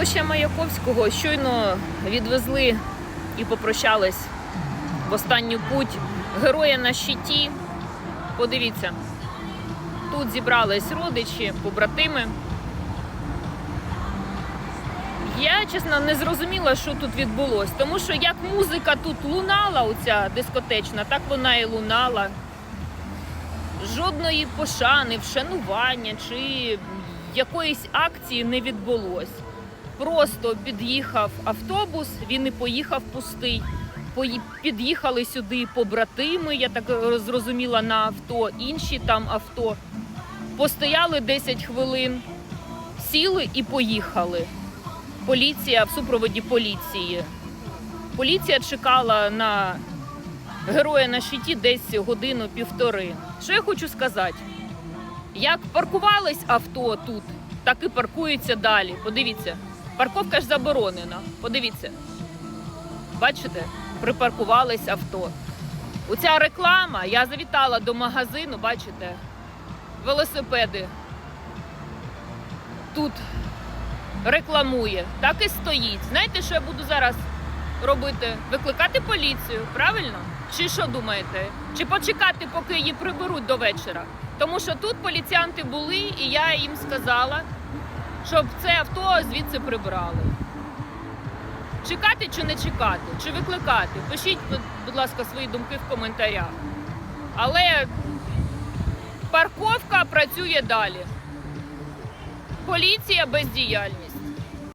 Площа Маяковського щойно відвезли і попрощались в останню путь героя на щиті. Подивіться, тут зібрались родичі, побратими. Я, чесно, не зрозуміла, що тут відбулося, тому що як музика тут лунала, оця дискотечна, так вона і лунала. Жодної пошани, вшанування чи якоїсь акції не відбулось. Просто під'їхав автобус, він і поїхав пустий. Під'їхали сюди побратими, я так зрозуміла, на авто, інші там авто. Постояли 10 хвилин, сіли і поїхали. Поліція в супроводі поліції. Поліція чекала на героя на щиті десь годину-півтори. Що я хочу сказати? Як паркувались авто тут, так і паркуються далі. Подивіться, парковка ж заборонена. Подивіться. Бачите, припаркувались авто. Оця реклама, я завітала до магазину, бачите, велосипеди. Тут рекламує, так і стоїть. Знаєте, що я буду зараз робити? Викликати поліцію, правильно? Чи що думаєте? Чи почекати, поки її приберуть до вечора? Тому що тут поліціянти були, і я їм сказала, щоб це авто звідси прибрали. Чекати чи не чекати, чи викликати? Пишіть, будь- ласка, свої думки в коментарях. Але парковка працює далі. Поліція бездіяльність.